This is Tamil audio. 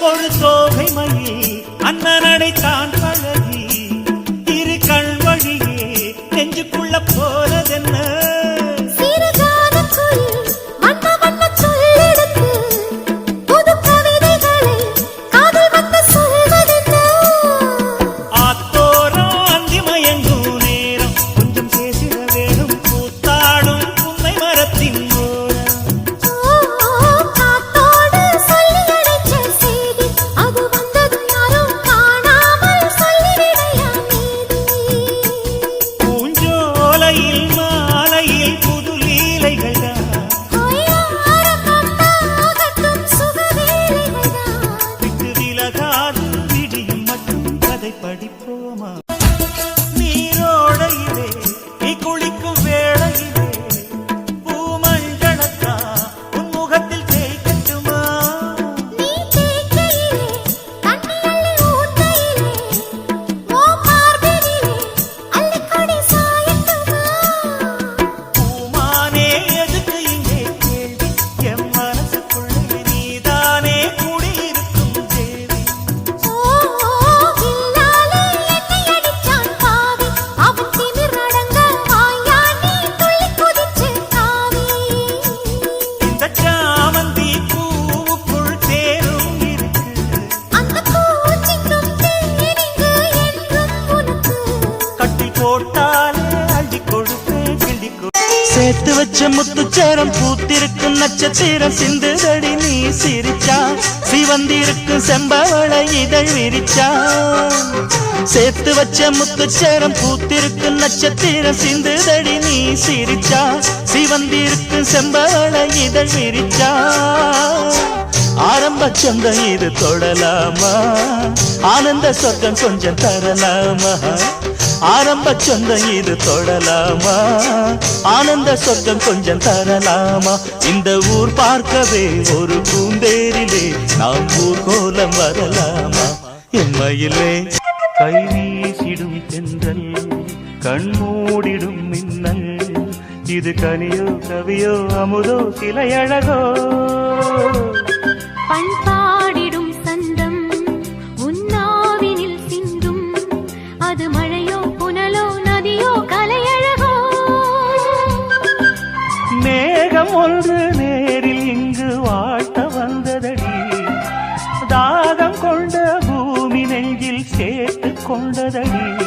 ஒரு தோகை மயில் அண்ணனடை தான் பழகி போட்டாலே அள்ளி கொடுப்பேன் கிள்ளி சேர்த்து வச்ச முத்துச்சேரம் பூத்திருக்கும் நட்சத்திரம் சிந்துதடி நீ சிரிச்சா. சிவந்திருக்கும் செம்பவளை இதழ் விரிச்சா. சேர்த்து வச்ச முத்துச்சேரம் பூத்திருக்கும் நட்சத்திரம் சிந்துதடி நீ சிரிச்சா. சிவந்திருக்கும் செம்பவளை இதழ் விரிச்சா. ஆரம்ப சொந்தம் இது தொடலாமா? ஆனந்த சொர்க்கம் கொஞ்சம் தரலாமா? ஆரம்ப சொந்தம் இது தொடலாமா? ஆனந்த சொர்க்கம் கொஞ்சம் தரலாமா? இந்த ஊர் பார்க்கவே ஒரு பூந்தேரிலே நாம் ஊர் கோலம் வரலாமா எம்மையிலே கை வீசிடும் தென்றல் கண்மூடிடும் மின்னல் இது கனியோ கவியோ அமுதோ சிலையழகோ. பண்பாடி ஒன்று நேரில் இங்கு வாட்ட வந்ததடி. தாகம் கொண்ட பூமி நெஞ்சில் சேர்த்து கொண்டதடி.